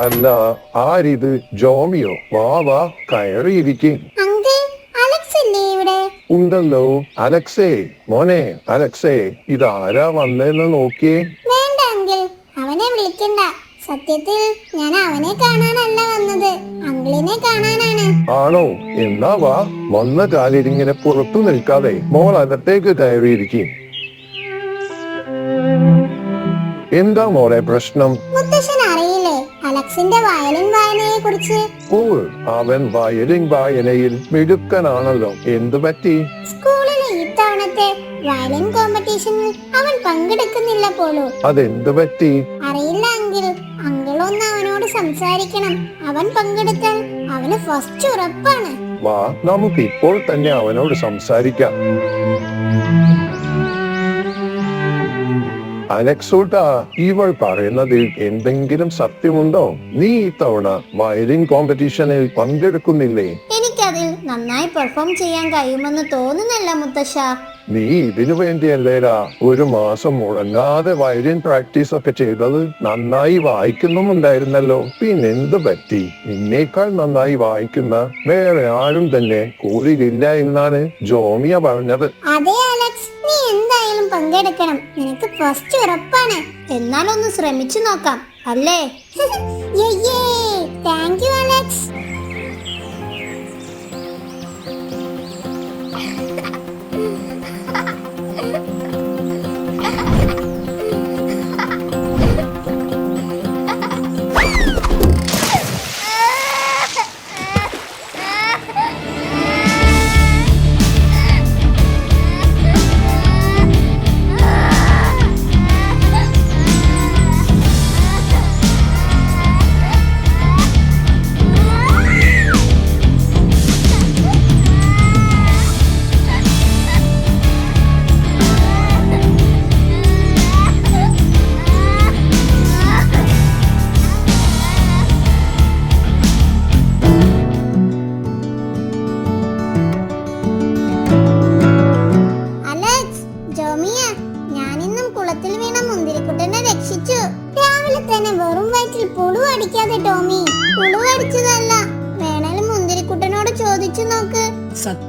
അല്ല ആരിത് ജോമിയോ വാ വാ കയറിയിരിക്കും. ഉണ്ടല്ലോ അലക്സേ മോനെ അലക്സേ ഇതാരാ വന്നേന്ന് നോക്കിയേ? വേണ്ട അങ്കിൾ അവനെ വിളിക്കണ്ട. സത്യത്തിൽ ഞാൻ അവനെ കാണാനല്ല വന്നത്. അങ്കിളിനെ കാണാനാണ്. ആണോ? എന്നാ വാ വന്ന കാലിരിങ്ങനെ പുറത്തു നിൽക്കാതെ മോൾ അകത്തേക്ക് കയറിയിരിക്കും. എന്താ മോളെ പ്രശ്നം? അലക്സിന്റെ വയലിൻ വായനയെ കുറിച്ച് ഓ അവൻ വയലിൻ വായനയിൽ മിടുക്കനാണല്ലോ. എന്തു പറ്റി? സ്കൂളിലെ ഇത്തവണത്തെ വയലിൻ കോമ്പറ്റീഷനിൽ അവൻ പങ്കെടുക്കുന്നില്ല പോലൂ. അതെന്തു പറ്റി? അറിയില്ല അങ്കിൾ അങ്കിൾ ഒന്ന് അവനോട് സംസാരിക്കണം. അവൻ പങ്കെടുത്താൽ അവന് ഫസ്റ്റ് ഉറപ്പാണ്. വാ നമുക്ക് ഇപ്പോൾ തന്നെ അവനോട് സംസാരിക്കാം. അലക്സോട്ട ഇവൾ പറയുന്നതിൽ എന്തെങ്കിലും സത്യമുണ്ടോ? നീ ഇത്തവണ വയലിൻ കോമ്പറ്റീഷനിൽ പങ്കെടുക്കുന്നില്ലേ? എനിക്കതിൽ നന്നായി പെർഫോം ചെയ്യാൻ കഴിയുമെന്ന് തോന്നുന്നില്ല മുത്തശ്ശ. നീ ഇതിനു വേണ്ടി എന്തേരാ ഒരു മാസം മുടങ്ങാതെ വയലിൻ പ്രാക്ടീസ് ഒക്കെ ചെയ്തത് നന്നായി വായിക്കുന്നുമുണ്ടായിരുന്നല്ലോ. പിന്നെന്ത് പറ്റി? നിന്നേക്കാൾ നന്നായി വായിക്കുന്ന വേറെ ആരും തന്നെ കൂടിയില്ല എന്നാണ് ജോമിയ പറഞ്ഞത്. എന്തായാലും പങ്കെടുക്കണം. നിനക്ക് ഫസ്റ്റ് ഉറപ്പാണ്. എന്നാലൊന്ന് ശ്രമിച്ചു നോക്കാം. അല്ലേ? Thank you. അലക്സ്.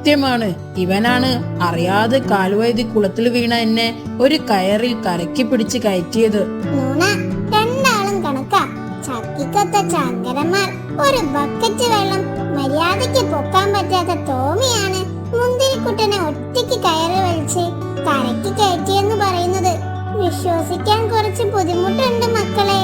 സത്യമാണ്. ഇവനാണ് അറിയാതെ കാൽവൈതി കുളത്തിൽ വീണ എന്നെ ഒരു കയറിൽ കരക്കി പിടിച്ച് കയറ്റിയത്. രണ്ടാളും കണക്കാ. ചക്കിക്കത്ത ചങ്കരന്മാർ ഒരു ബക്കറ്റ് വെള്ളം മര്യാദയ്ക്ക് പൊക്കാൻ പറ്റാത്ത തോമിയാണ് മുന്തിരിക്കുട്ടനെ ഒറ്റയ്ക്ക് കയറി വലിച്ച് കരയ്ക്ക് കയറ്റിയെന്ന് പറയുന്നത്. വിശ്വസിക്കാൻ കുറച്ച് ബുദ്ധിമുട്ടുണ്ട് മക്കളെ.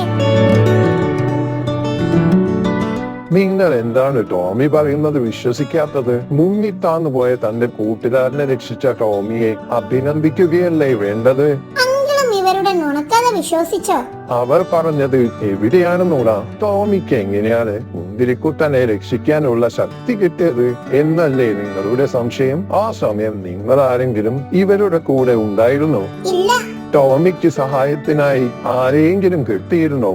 നിങ്ങൾ എന്താണ് ടോമി പറയുന്നത്? വിശ്വസിക്കാത്തത്? മുങ്ങിത്താന്നു പോയ തന്റെ കൂട്ടുകാരനെ രക്ഷിച്ച ടോമിയെ അഭിനന്ദിക്കുകയല്ലേ വേണ്ടത്? അങ്കിലും ഇവരുടെ നുണക്കഥ വിശ്വസിച്ചോ? അവർ പറഞ്ഞത് എവിടെയാണെന്നോടാ? ടോമിക്ക് എങ്ങനെയാണ് മുന്തിരിക്കുട്ടനെ രക്ഷിക്കാനുള്ള ശക്തി കിട്ടിയത്? എന്നല്ലേ നിങ്ങളുടെ സംശയം? ആ സമയം നിങ്ങൾ ആരെങ്കിലും ഇവരുടെ കൂടെ ഉണ്ടായിരുന്നു? ടോമിക്ക് സഹായത്തിനായി ആരെങ്കിലും കിട്ടിയിരുന്നോ?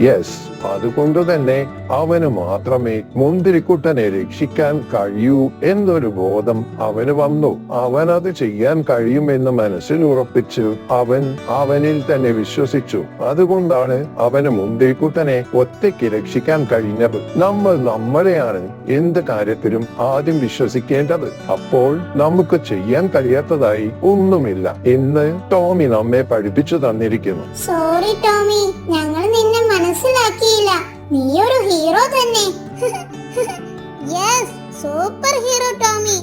യെസ് അതുകൊണ്ട് തന്നെ അവന് മാത്രമേ മുന്തിരിക്കുട്ടനെ രക്ഷിക്കാൻ കഴിയൂ എന്നൊരു ബോധം അവന് വന്നു. അവൻ അത് ചെയ്യാൻ കഴിയുമെന്ന് മനസ്സിൽ ഉറപ്പിച്ച് അവൻ അവനിൽ തന്നെ വിശ്വസിച്ചു. അതുകൊണ്ടാണ് അവന് മുന്തിരിക്കുട്ടനെ ഒറ്റയ്ക്ക് രക്ഷിക്കാൻ കഴിഞ്ഞത്. നമ്മൾ നമ്മളെയാണ് എന്ത് കാര്യത്തിലും ആദ്യം വിശ്വസിക്കേണ്ടത്. അപ്പോൾ നമുക്ക് ചെയ്യാൻ കഴിയാത്തതായി ഒന്നുമില്ല എന്ന് ടോമി നമ്മെ പഠിപ്പിച്ചു തന്നിരിക്കുന്നു. Sorry Tommy. മനസ്സിലാക്കിയില്ല. നീ ഒരു ഹീറോ തന്നെ സൂപ്പർ ഹീറോ ടോമി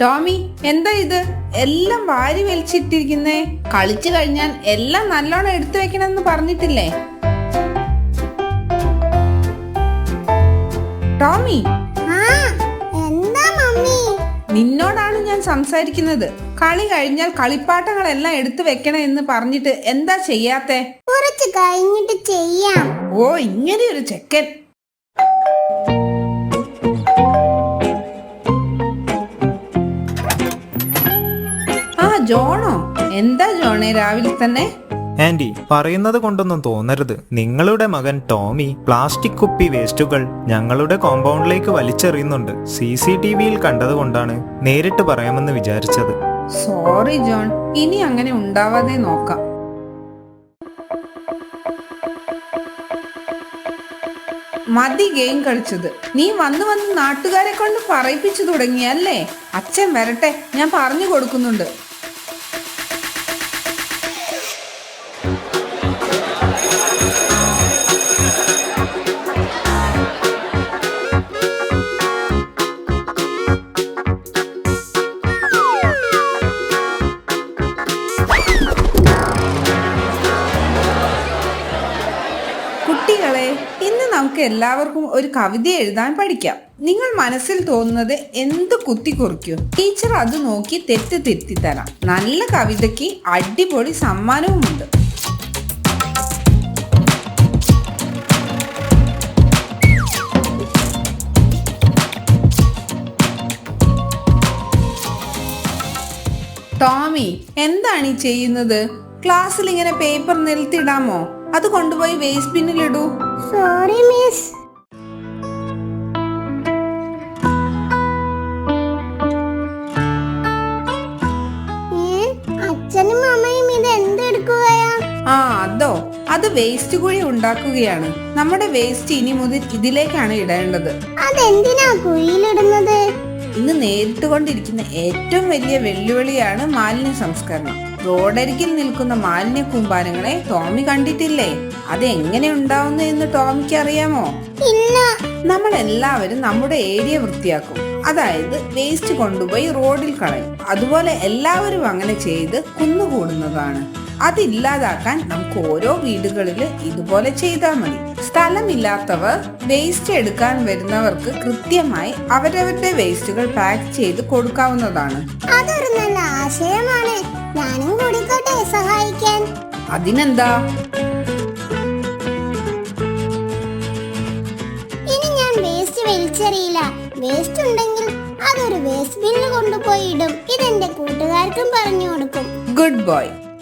ടോമി എന്താ ഇത്? എല്ലാം വാരി വലിച്ചിട്ടിരിക്കുന്നേ. കളിച്ചു കഴിഞ്ഞാൽ എല്ലാം നല്ലോണം എടുത്തു വെക്കണമെന്ന് പറഞ്ഞിട്ടില്ലേ? ടോമി നിന്നോടാണ് ഞാൻ സംസാരിക്കുന്നത്. കളി കഴിഞ്ഞാൽ കളിപ്പാട്ടങ്ങളെല്ലാം എടുത്തു വെക്കണം എന്ന് പറഞ്ഞിട്ട് എന്താ ചെയ്യാത്തെ? കുറച്ച് കഴിഞ്ഞിട്ട് ചെയ്യാം. ഓ ഇങ്ങനെ ഒരു ചെക്കൻ. ആ ജോണോ? എന്താ ജോണേ രാവിലെ തന്നെ? ആന്റി പറയുന്നത് കൊണ്ടൊന്നും തോന്നരുത്. നിങ്ങളുടെ മകൻ ടോമി പ്ലാസ്റ്റിക് കുപ്പി വേസ്റ്റുകൾ ഞങ്ങളുടെ കോമ്പൗണ്ടിലേക്ക് വലിച്ചെറിയുന്നുണ്ട്. സി സി ടി വിയിൽ കണ്ടതുകൊണ്ടാണ് നേരിട്ട് പറയാമെന്ന് വിചാരിച്ചത്. Sorry John. ഇനി അങ്ങനെ ഉണ്ടാവാതെ നോക്കാം. മതി ഗെയിം കളിച്ചത്. നീ വന്ന് വന്ന് നാട്ടുകാരെ കൊണ്ട് പറയിപ്പിച്ചു തുടങ്ങിയല്ലേ? അച്ഛൻ വരട്ടെ ഞാൻ പറഞ്ഞു കൊടുക്കുന്നുണ്ട്. എല്ലാവർക്കും ഒരു കവിത എഴുതാൻ പഠിക്കാം. നിങ്ങൾ മനസ്സിൽ തോന്നുന്നത് എന്ത് കുത്തി കുറിക്കൂ? ടീച്ചർ അത് നോക്കി തെറ്റ് തിരുത്തി തരാം നല്ല കവിതയ്ക്ക് അടിപൊളി സമ്മാനവുമുണ്ട്. ടോമി എന്താണ് ഈ ചെയ്യുന്നത്? ക്ലാസ്സിൽ ഇങ്ങനെ പേപ്പർ നിലത്തിടാമോ? അത് കൊണ്ടുപോയി വേസ്റ്റ് ബിന്നിൽ ഇടൂ സോറി മിസ് അച്ഛനും അമ്മയും ഇത് എന്തെടുക്കുകയാ? ആ അതോ. അത് വേസ്റ്റ് കുഴി ഉണ്ടാക്കുകയാണ്. നമ്മുടെ വേസ്റ്റ് ഇനി മുതൽ ഇതിലേക്കാണ് ഇടേണ്ടത്. അതെന്തിനാ കുഴിയിലിടുന്നത്? ഇന്ന് നേരിട്ടുകൊണ്ടിരിക്കുന്ന ഏറ്റവും വലിയ വെല്ലുവിളിയാണ് മാലിന്യ സംസ്കരണം. റോഡരികിൽ നിൽക്കുന്ന മാലിന്യ കൂമ്പാരങ്ങളെ ടോമി കണ്ടിട്ടില്ലേ? അത് എങ്ങനെ ഉണ്ടാവുന്നു എന്ന് ടോമിക്ക് അറിയാമോ? ഇല്ല. നമ്മൾ എല്ലാവരും നമ്മുടെ ഏരിയ വൃത്തിയാക്കും. അതായത് വേസ്റ്റ് കൊണ്ടുപോയി റോഡിൽ കളയും. അതുപോലെ എല്ലാവരും അങ്ങനെ ചെയ്ത് കുന്നുകൂടുന്നതാണ്. അതില്ലാതാക്കാൻ നമുക്ക് ഓരോ വീടുകളിൽ ഇതുപോലെ ചെയ്താൽ മതി. സ്ഥലമില്ലാത്തവർ വേസ്റ്റ് എടുക്കാൻ വരുന്നവർക്ക് കൃത്യമായി അവരവരുടെ വേസ്റ്റുകൾ പാക്ക് ചെയ്ത് കൊടുക്കാവുന്നതാണ്. അതൊരു നല്ല ആശയമാണ്. ഞാനും കൂടിക്കോട്ടെ സഹായിക്കാൻ. അതിനെന്താ? ഇനി ഞാൻ വേസ്റ്റ് വലിച്ചെറിയില്ല. വേസ്റ്റ് ഉണ്ടെങ്കിൽ അതൊരു വേസ്റ്റ് ബില്ല് കൊണ്ടുപോയി ഇടും. ഇതെന്റെ കൂട്ടുകാർക്കും പറഞ്ഞു കൊടുക്കും. Good boy.